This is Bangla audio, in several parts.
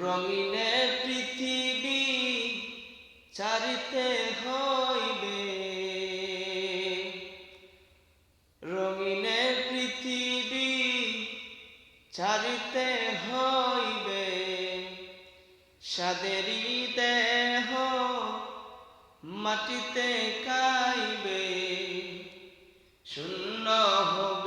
রঙিনে পৃথিবী চারিতে হইবে। রঙিনে পৃথিবী চারিতে হইবে। সাদেরি দেহ মাটিতে কাইবে। শূন্য হবে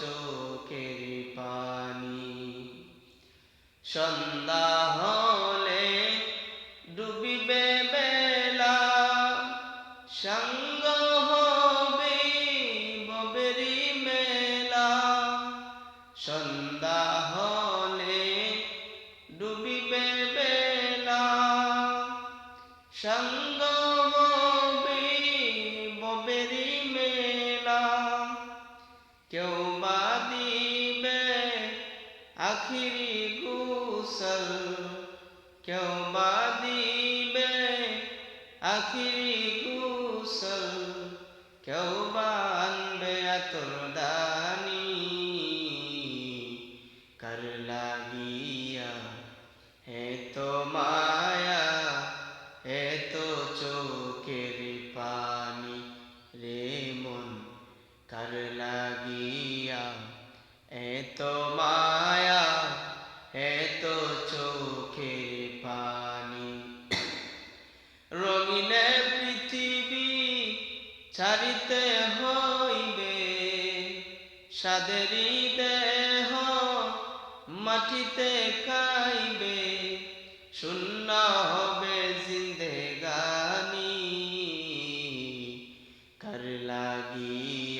চোখের পানি। সন্ধ্যা হলে ডুবিবে বেলা। সঙ্গ হবে ববেরি মেলা। সন্ধ্যা হলে ডুবিবে বেলা। সঙ্গ কেউ বা দিবে আখিরি গুসল, কেউ বা দিবে আখিরি গুসল, কেউ বা আনবে আতর দানি। কর লাগিয়া হে তো মায়া হে তো চোখের পানি রে মন। কার এত মায়া এত চোখের পানি। রঙিনে পৃথিবী ছাড়িতে হইবে সাদেরি দেহ মাটিতে কাইবে শূন্য হবে জিন্দেগানি। কার লাগিয়া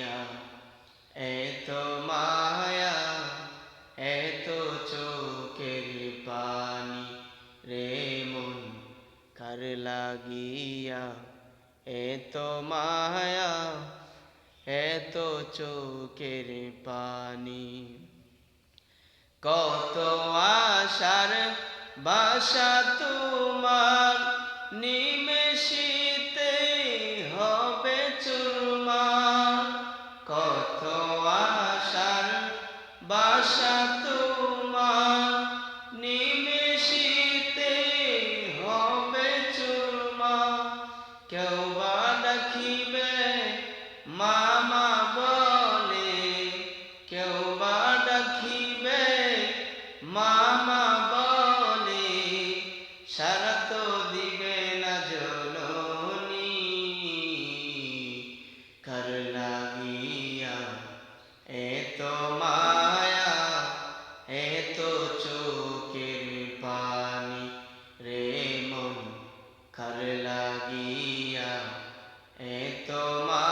লাগিয়া, এত মায়া, এত চোখের পানি। কত আশার বাসা তোমার, নিমেষিতে হবে চুরমার। কত আশার বাসা কেউ বা ডাকিবে মামা বলে। কেউ বা ডাকিবে মামা বলে। সারা তোমার